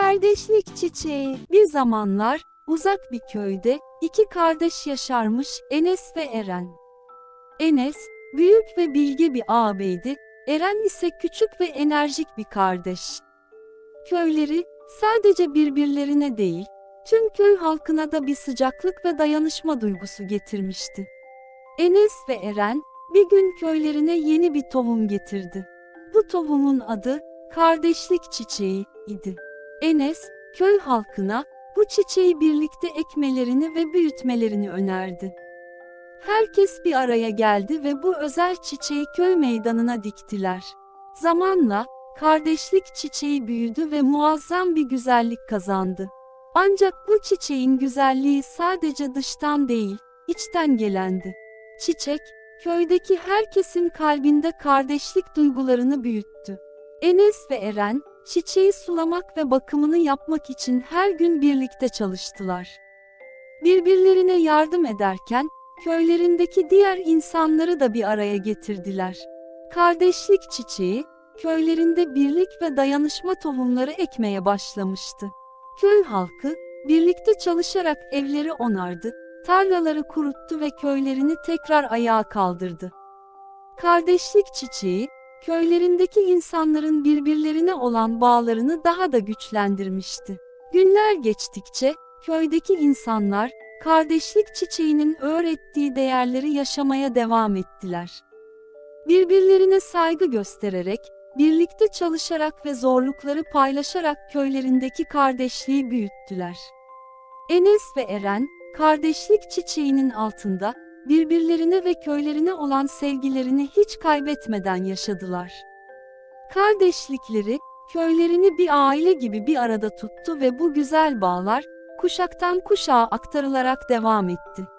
Kardeşlik çiçeği. Bir zamanlar uzak bir köyde iki kardeş yaşarmış Enes ve Eren. Enes büyük ve bilge bir ağabeydi. Eren ise küçük ve enerjik bir kardeş. Köyleri sadece birbirlerine değil, tüm köy halkına da bir sıcaklık ve dayanışma duygusu getirmişti. Enes ve Eren bir gün köylerine yeni bir tohum getirdi. Bu tohumun adı kardeşlik çiçeği idi. Enes, köy halkına bu çiçeği birlikte ekmelerini ve büyütmelerini önerdi. Herkes bir araya geldi ve bu özel çiçeği köy meydanına diktiler. Zamanla kardeşlik çiçeği büyüdü ve muazzam bir güzellik kazandı. Ancak bu çiçeğin güzelliği sadece dıştan değil, içten gelendi. Çiçek, köydeki herkesin kalbinde kardeşlik duygularını büyüttü. Enes ve Eren, çiçeği sulamak ve bakımını yapmak için her gün birlikte çalıştılar. Birbirlerine yardım ederken, köylerindeki diğer insanları da bir araya getirdiler. Kardeşlik çiçeği, köylerinde birlik ve dayanışma tohumları ekmeye başlamıştı. Köy halkı, birlikte çalışarak evleri onardı, tarlaları kuruttu ve köylerini tekrar ayağa kaldırdı. Kardeşlik çiçeği, köylerindeki insanların birbirlerine olan bağlarını daha da güçlendirmişti. Günler geçtikçe, köydeki insanlar, kardeşlik çiçeğinin öğrettiği değerleri yaşamaya devam ettiler. Birbirlerine saygı göstererek, birlikte çalışarak ve zorlukları paylaşarak köylerindeki kardeşliği büyüttüler. Enes ve Eren, kardeşlik çiçeğinin altında, birbirlerine ve köylerine olan sevgilerini hiç kaybetmeden yaşadılar. Kardeşlikleri, köylerini bir aile gibi bir arada tuttu ve bu güzel bağlar, kuşaktan kuşağa aktarılarak devam etti.